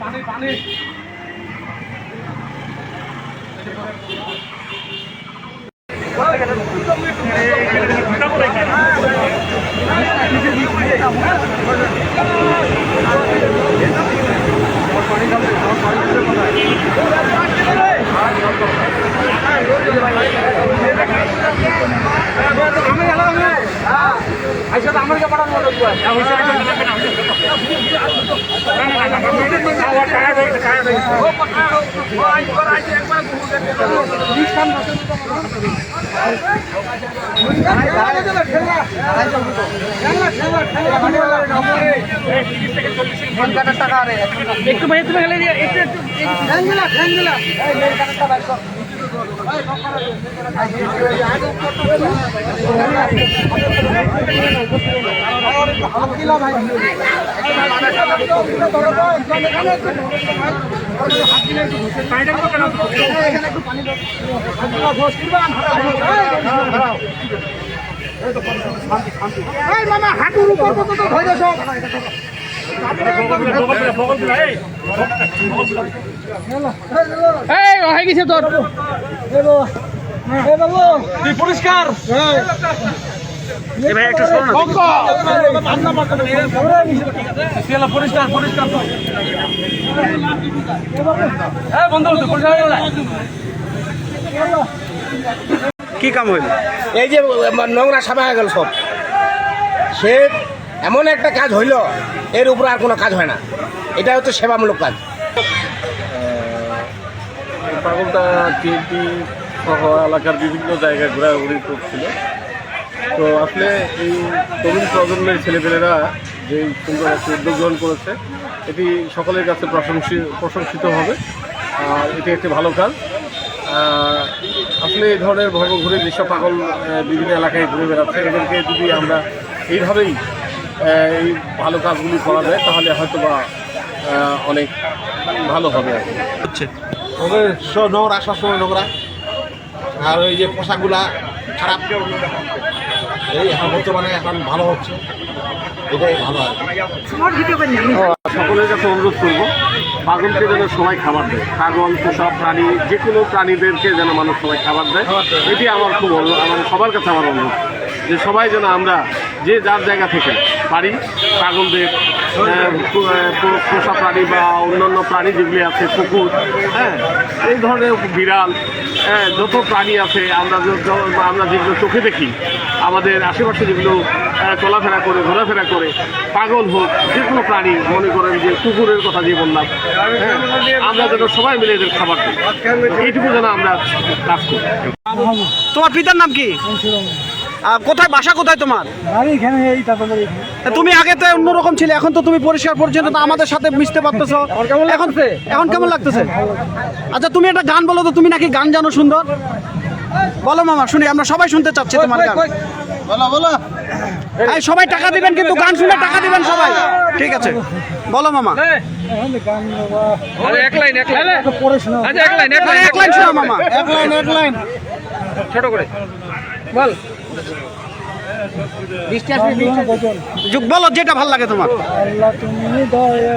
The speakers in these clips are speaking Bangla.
পানি পানি একটু বাইরে তুমি গেলে একটু একটু গেছে তোর তুই পরিষ্কার এবার একটু শোন না পরিষ্কার? পরিষ্কার হ্যাঁ বন্ধু পরিষ্কার হয়ে গেল। কি কাম হইল? এই যে নোংরা হয়ে গেল সব। সে এমন একটা কাজ হইল, এর উপর আর কোনো কাজ হয় না। এটা হচ্ছে সেবামূলক কাজ। পাগলটা এলাকার বিভিন্ন জায়গায় ঘোরাঘুরি করছিল। তো আসলে এই তরুণ প্রজন্মের ছেলেপেলেরা যে সুন্দর একটি উদ্যোগ গ্রহণ করেছে, এটি সকলের কাছে প্রশংসিত প্রশংসিত হবে। আর এটি একটি ভালো কাজ। আসলে এই ধরনের ভর্ব ঘুরে যেসব পাগল বিভিন্ন এলাকায় ঘুরে বেড়াচ্ছে, এদেরকে যদি আমরা এইভাবেই এই ভালো কাজগুলি করা যায় তাহলে হয়তো বা অনেক ভালো হবে আর কি। ওদের নোংরা সবসময় নোংরা। আর ওই যে পোশাকগুলা খারাপ। এই এখন বর্তমানে এখন ভালো হচ্ছে। এটাই ভালো আর সকলের কাছে অনুরোধ করব পাগলকে যেন সবাই খাবার দেয়। ছাগল পোষা প্রাণী যে কোনো প্রাণীদেরকে যেন মানুষ সবাই খাবার দেয়। এটি আমার খুব আমার সবার কাছে আমার অনুরোধ। যে সবাই যেন আমরা যে যার জায়গা থেকে পারি আহ, পো- পোষা প্রাণী বা অন্যান্য প্রাণী যেগুলি আছে কুকুর হ্যাঁ এই ধরনের বিড়াল হ্যাঁ যত প্রাণী আছে আমরা আমরা যেগুলো চোখে দেখি আমাদের আশেপাশে যেগুলো চলাফেরা করে ঘোরাফেরা করে পাগল হোক যে কোনো প্রাণী মনে করেন যে কুকুরের কথা যে বললাম হ্যাঁ আমরা যেন সবাই মিলে এদের খাবার দিই এইটুকু যেন আমরা কাজ করি। তোমার পিতার নাম কি? কোথায় বাসা কোথায় তোমার? তুমি আগে তো অন্যরকম ছিলে এখন তো তুমি পরিষ্কার পরিচ্ছন্ন আমাদের সাথে মিশতে পারতেছো। এখন এখন কেমন লাগতেছে? আচ্ছা তুমি একটা গান বলো তো তুমি নাকি গান জানো সুন্দর? বলো মামা শুনি আমরা সবাই শুনতে চাচ্ছি তোমার গান। এই সবাই টাকা দিবেন কিন্তু গান শুনে টাকা দিবেন সবাই। ঠিক আছে। বলো মামা। এক লাইন এক লাইন। এক লাইন এক লাইন। শোনো মামা। এক লাইন এক লাইন। ছোট করে। বল। যুগ বলো যেটা ভালো লাগে তোমার। আল্লাহ তুমি দয়া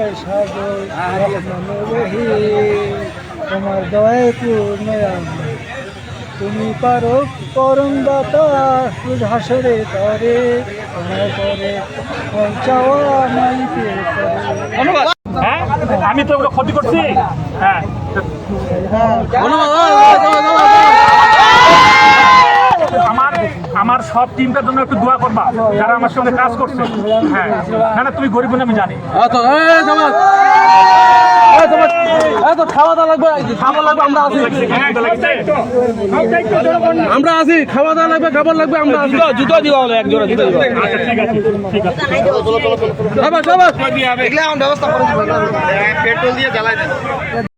তুমি পারো করম দাতা হাসরে তরে তোমার করে চাওয়া করে। আমি তো ওগুলো ক্ষতি করছি। হ্যাঁ। আমার আমার সব টিমটার জন্য একটু দোয়া করবা। যারা আমার সঙ্গে কাজ করছে। হ্যাঁ। না না তুমি গরিব বলে আমি জানি। খাওয়া দাওয়া লাগবে খাবার লাগবে আমরা আছি। আমরা আছি খাওয়া দাওয়া লাগবে খাবার লাগবে আমরা আছি। জুতো দিবা হলো এক জোড়া জুতো দিবা। আচ্ছা ঠিক আছে ঠিক ব্যবস্থা করে দিবেন। পেট্রোল দিয়ে জ্বালাই দেন